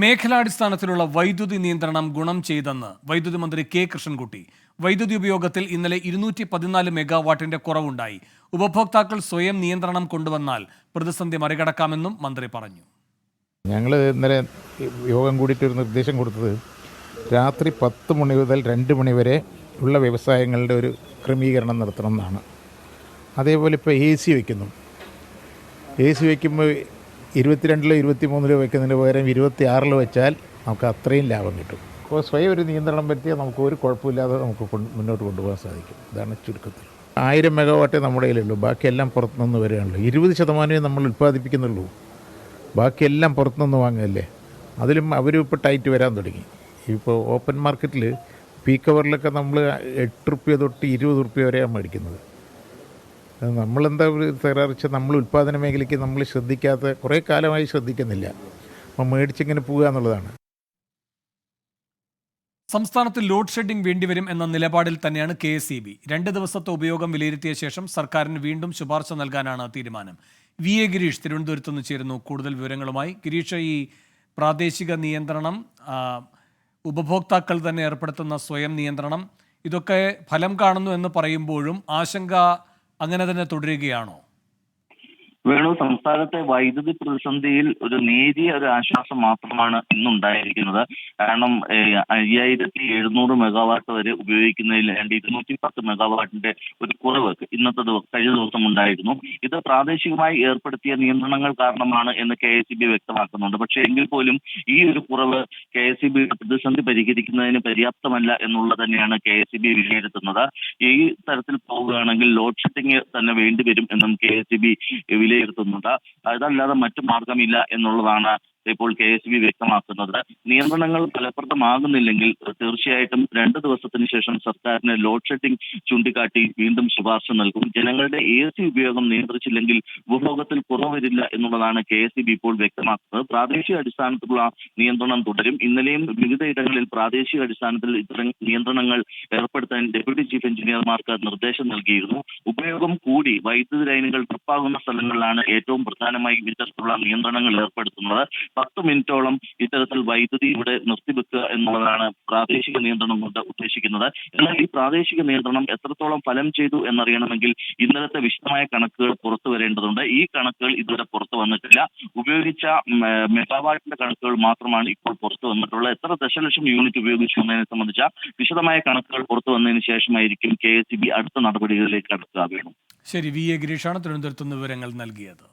മേഖലാടിസ്ഥാനത്തിലുള്ള വൈദ്യുതി നിയന്ത്രണം ഗുണം ചെയ്തെന്ന് വൈദ്യുതി മന്ത്രി കെ കൃഷ്ണൻകുട്ടി. വൈദ്യുതി ഉപയോഗത്തിൽ ഇന്നലെ ഇരുന്നൂറ്റി പതിനാല് മെഗാവാട്ടിന്റെ കുറവുണ്ടായി. ഉപഭോക്താക്കൾ സ്വയം നിയന്ത്രണം കൊണ്ടുവന്നാൽ പ്രതിസന്ധി മറികടക്കാമെന്നും മന്ത്രി പറഞ്ഞു. ഞങ്ങൾ ഇന്നലെ യോഗം കൂടിയിട്ട് ഒരു നിർദ്ദേശം കൊടുത്തത് രാത്രി പത്ത് മണി മുതൽ രണ്ട് മണി വരെ ഉള്ള വ്യവസായങ്ങളുടെ ഒരു ക്രമീകരണം നടത്തണം എന്നാണ്. അതേപോലെ ഇപ്പോൾ എ സി വയ്ക്കുന്നു എ സി വയ്ക്കുമ്പോൾ ഇരുപത്തിരണ്ടിലോ ഇരുപത്തി മൂന്നിലോ വയ്ക്കുന്നതിന് പകരം ഇരുപത്തി ആറിലോ വെച്ചാൽ നമുക്ക് അത്രയും ലാഭം കിട്ടും. അപ്പോൾ സ്വയം ഒരു നിയന്ത്രണം പറ്റിയാൽ നമുക്ക് ഒരു കുഴപ്പമില്ലാതെ നമുക്ക് മുന്നോട്ട് കൊണ്ടുപോകാൻ സാധിക്കും. ഇതാണ് ചുരുക്കത്തിൽ. ആയിരം മെഗാവാട്ടേ നമ്മുടെ കയ്യിലുള്ളൂ. ബാക്കിയെല്ലാം പുറത്തുനിന്ന് വരികയാണല്ലോ. ഇരുപത് ശതമാനമേ നമ്മൾ ഉൽപ്പാദിപ്പിക്കുന്നുള്ളൂ. ബാക്കിയെല്ലാം പുറത്തുനിന്ന് വാങ്ങുകയല്ലേ? അതിലും അവർ ഇപ്പോൾ ടൈറ്റ് വരാൻ തുടങ്ങി. ഇപ്പോൾ ഓപ്പൺ മാർക്കറ്റിൽ പീക്ക് അവറിലൊക്കെ നമ്മൾ എട്ട് റുപ്യ തൊട്ട് ഇരുപത് റുപ്യ വരെയാണ് മേടിക്കുന്നത്. നമ്മളെന്താ ഒരു തകരാറ് വെച്ചാൽ നമ്മൾ ഉൽപ്പാദന മേഖലയ്ക്ക് നമ്മൾ ശ്രദ്ധിക്കാത്ത കുറേ കാലമായി ശ്രദ്ധിക്കുന്നില്ല. അപ്പം മേടിച്ചിങ്ങനെ പോവുക എന്നുള്ളതാണ്. സംസ്ഥാനത്ത് ലോഡ് ഷെഡിംഗ് വേണ്ടിവരും എന്ന നിലപാടിൽ തന്നെയാണ് കെ എസ് ഇ ബി. രണ്ട് ദിവസത്തെ ഉപയോഗം വിലയിരുത്തിയ ശേഷം സർക്കാരിന് വീണ്ടും ശുപാർശ നൽകാനാണ് തീരുമാനം. വി എ ഗിരീഷ് തിരുവനന്തപുരത്ത് നിന്ന് ചേരുന്നു. കൂടുതൽ വിവരങ്ങളുമായി ഗിരീഷ് ഈ പ്രാദേശിക നിയന്ത്രണം ഉപഭോക്താക്കൾ തന്നെ ഏർപ്പെടുത്തുന്ന സ്വയം നിയന്ത്രണം ഇതൊക്കെ ഫലം കാണുന്നു എന്ന് പറയുമ്പോഴും ആശങ്ക അങ്ങനെ തന്നെ തുടരുകയാണോ? വേണു സംസ്ഥാനത്തെ വൈദ്യുതി പ്രതിസന്ധിയിൽ ഒരു നേരിയ ഒരു ആശ്വാസം മാത്രമാണ് ഇന്നുണ്ടായിരിക്കുന്നത്. കാരണം അയ്യായിരത്തി എഴുന്നൂറ് മെഗാവാട്ട് വരെ ഉപയോഗിക്കുന്നതിൽ രണ്ട് ഇരുന്നൂറ്റി പത്ത് മെഗാവാട്ടിന്റെ ഒരു കുറവ് ഇന്നത്തെ ദിവസം കഴിഞ്ഞ ദിവസം ഉണ്ടായിരുന്നു. ഇത് പ്രാദേശികമായി ഏർപ്പെടുത്തിയ നിയന്ത്രണങ്ങൾ കാരണമാണ് എന്ന് കെ എസ് ബി വ്യക്തമാക്കുന്നുണ്ട്. പക്ഷേ എങ്കിൽ പോലും ഈ ഒരു കുറവ് കെ എസ് ബിയുടെ പ്രതിസന്ധി പരിഹരിക്കുന്നതിന് പര്യാപ്തമല്ല എന്നുള്ളത് തന്നെയാണ് കെ എസ് ബി വിലയിരുത്തുന്നത്. ഈ തരത്തിൽ പോവുകയാണെങ്കിൽ ലോഡ് ഷെഡിങ് തന്നെ വേണ്ടിവരും എന്നും കെ എസ് ബി വിലയിരുത്തുന്നുണ്ട് അതല്ലാതെ മറ്റു മാർഗമില്ല എന്നുള്ളതാണ് ഇപ്പോൾ കെ എസ് ബി വ്യക്തമാക്കുന്നത്. നിയന്ത്രണങ്ങൾ ഫലപ്രദമാകുന്നില്ലെങ്കിൽ തീർച്ചയായിട്ടും രണ്ട് ദിവസത്തിന് ശേഷം സർക്കാരിന് ലോഡ് ഷെഡിംഗ് ചൂണ്ടിക്കാട്ടി വീണ്ടും ശുപാർശ നൽകും. ജനങ്ങളുടെ എ സി ഉപയോഗം നിയന്ത്രിച്ചില്ലെങ്കിൽ ഉപഭോഗത്തിൽ കുറവ് വരില്ല എന്നുള്ളതാണ് കെ എസ് ബി ഇപ്പോൾ വ്യക്തമാക്കുന്നത്. പ്രാദേശിക അടിസ്ഥാനത്തിലുള്ള നിയന്ത്രണം തുടരും. ഇന്നലെയും വിവിധ ഇടങ്ങളിൽ പ്രാദേശിക അടിസ്ഥാനത്തിൽ ഇത്തരം നിയന്ത്രണങ്ങൾ ഏർപ്പെടുത്താൻ ഡെപ്യൂട്ടി ചീഫ് എഞ്ചിനീയർമാർക്ക് നിർദ്ദേശം നൽകിയിരുന്നു. ഉപയോഗം കൂടി വൈദ്യുതി ലൈനുകൾ ട്രിപ്പാകുന്ന സ്ഥലങ്ങളിലാണ് ഏറ്റവും പ്രധാനമായും ഇത്തരത്തിലുള്ള നിയന്ത്രണങ്ങൾ ഏർപ്പെടുത്തുന്നത്. പത്ത് മിനിറ്റോളം ഇത്തരത്തിൽ വൈദ്യുതി ഇവിടെ നിർത്തിവെക്കുക എന്നുള്ളതാണ് പ്രാദേശിക നിയന്ത്രണം കൊണ്ട് ഉദ്ദേശിക്കുന്നത്. എന്നാൽ ഈ പ്രാദേശിക നിയന്ത്രണം എത്രത്തോളം ഫലം ചെയ്തു എന്നറിയണമെങ്കിൽ ഇന്നലത്തെ വിശദമായ കണക്കുകൾ പുറത്തു വരേണ്ടതുണ്ട്. ഈ കണക്കുകൾ ഇതുവരെ പുറത്തു വന്നിട്ടില്ല. ഉപയോഗിച്ച മെഗാവാട്ടിന്റെ കണക്കുകൾ മാത്രമാണ് ഇപ്പോൾ പുറത്തു വന്നിട്ടുള്ളത്. എത്ര ദശലക്ഷം യൂണിറ്റ് ഉപയോഗിച്ചു എന്നതിനെ സംബന്ധിച്ച വിശദമായ കണക്കുകൾ പുറത്തു വന്നതിന് ശേഷമായിരിക്കും കെ എസ് ബി അടുത്ത നടപടികളിലേക്ക് കടക്കുക വേണം. ശരി വി എ ഗിരീഷാണ് തിരുവനന്തപുരത്ത് വിവരങ്ങൾ നൽകിയത്.